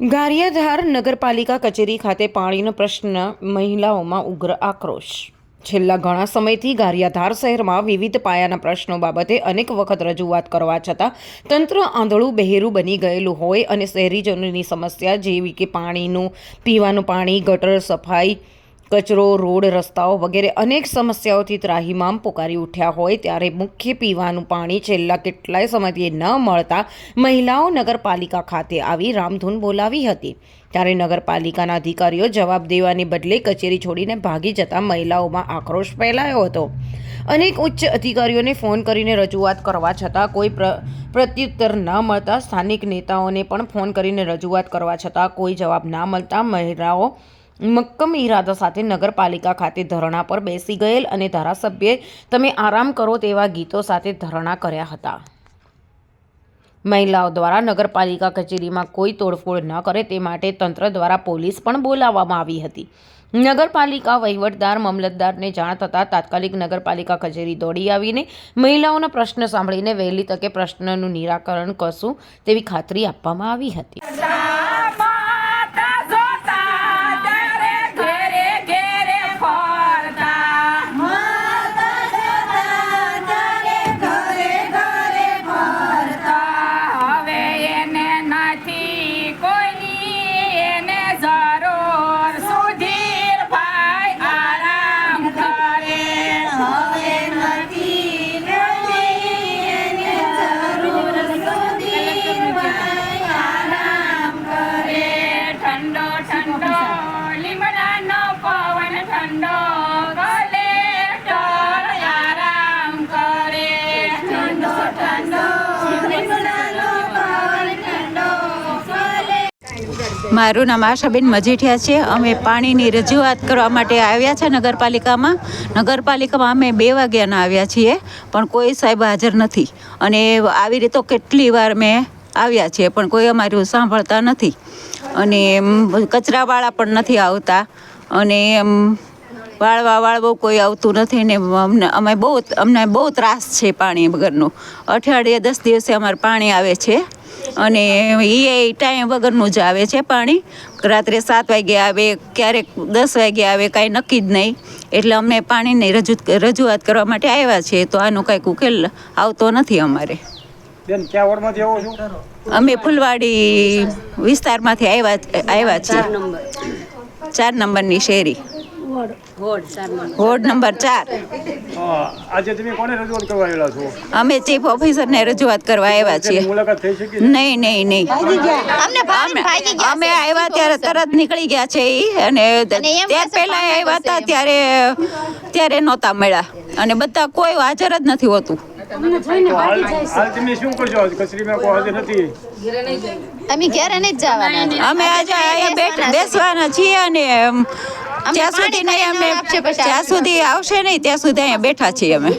ગારિયાધાર નગરપાલિકા કચેરી ખાતે પાણીનો પ્રશ્ન મહિલાઓમાં ઉગ્ર આક્રોશ. છેલ્લા ઘણા સમયથી ગારિયાધાર શહેરમાં વિવિધ પાયાના પ્રશ્નો બાબતે અનેક વખત રજૂઆત કરવા છતાં તંત્ર આંધળું બહેરું બની ગયેલું હોય અને શહેરીજનોની સમસ્યા જેવી કે પાણીનું, પીવાનું પાણી, ગટર સફાઈ કચરો, રોડ, રસ્તાઓ વગેરે અનેક સમસ્યાઓથી ત્રાહિમામ પુકારી ઉઠ્યા હોય ત્યારે મુખ્ય પીવાનું પાણી છેલ્લા કેટલાય સમયથી ન મળતા મહિલાઓ નગરપાલિકા ખાતે આવી રામધૂન બોલાવી હતી. ત્યારે નગરપાલિકાના અધિકારીઓ જવાબ દેવાને બદલે કચેરી છોડીને ભાગી જતા મહિલાઓમાં આક્રોશ ફેલાયો હતો. અનેક ઉચ્ચ અધિકારીઓને ફોન કરીને રજૂઆત કરવા છતાં કોઈ પ્ર, પ્રત્યુત્તર ન મળતા સ્થાનિક નેતાઓને પણ ફોન કરીને રજૂઆત કરવા છતાં કોઈ જવાબ ના મળતા મહિલાઓ મક્કમ ઈરાદા સાથે નગરપાલિકા ખાતે ધરણા પર બેસી ગયેલ અને ધારાસભ્યે તમે આરામ કરો તેવા ગીતો સાથે ધરણા કર્યા હતા. મહિલાઓ દ્વારા નગરપાલિકા કચેરીમાં કોઈ તોડફોડ ન કરે તે માટે તંત્ર દ્વારા પોલીસ પણ બોલાવવામાં આવી હતી. નગરપાલિકા વહીવટદાર મામલતદારને જાણ થતાં તાત્કાલિક નગરપાલિકા કચેરી દોડી આવીને મહિલાઓના પ્રશ્ન સાંભળીને વહેલી તકે પ્રશ્નનું નિરાકરણ કરશું તેવી ખાતરી આપવામાં આવી હતી. મારું નામ આશાબેન મજીઠિયા છે. અમે પાણીની રજૂઆત કરવા માટે આવ્યા છે નગરપાલિકામાં. નગરપાલિકામાં અમે બે વાગ્યાના આવ્યા છીએ, પણ કોઈ સાહેબ હાજર નથી. અને આવી રીતે કેટલી વાર મેં આવ્યા છીએ, પણ કોઈ અમારું સાંભળતા નથી. અને કચરાવાળા પણ નથી આવતા. અને એમ વાળવા વાળવો કોઈ આવતું નથી ને અમને અમે બહુ અમને બહુ ત્રાસ છે પાણી વગરનો. અઠવાડિયે દસ દિવસે અમારે પાણી આવે છે અને એ ટાઈમ વગરનું જ આવે છે પાણી. રાત્રે સાત વાગે આવે ક્યારેક દસ વાગે આવે કાંઈ નક્કી જ નહીં. એટલે અમે પાણીની રજૂ રજૂઆત કરવા માટે આવ્યા છીએ તો આનો કાંઈક ઉકેલ આવતો નથી અમારે. બેન ક્યાં વોર્ડમાંથી આવો છો? અમે ફૂલવાડી વિસ્તારમાંથી આવ્યા આવ્યા છીએ. ચાર નંબરની શેરી. વોર્ડ નંબર ચાર. આજે તમે કોને રજૂઆત કરવા આવેલા છો? અમે ચીફ ઓફિસરને રજૂઆત કરવા આવ્યા છીએ. મુલાકાત થઈ શકી? નહીં નહીં નહીં. અમે અમે આવ્યા ત્યારે તરત નીકળી ગયા છે એ અને ત્યાર પહેલા આવ્યા હતા ત્યારે ત્યારે નહોતા મળ્યા. અને બધા કોઈ હાજર જ નથી હોતું. અમે ઘેરે નહીં જ જવાના. અમે આજે બેસવાના છીએ. અને જ્યાં સુધી નહીં અમે જ્યાં સુધી આવશે નહીં ત્યાં સુધી અહીંયા બેઠા છીએ અમે.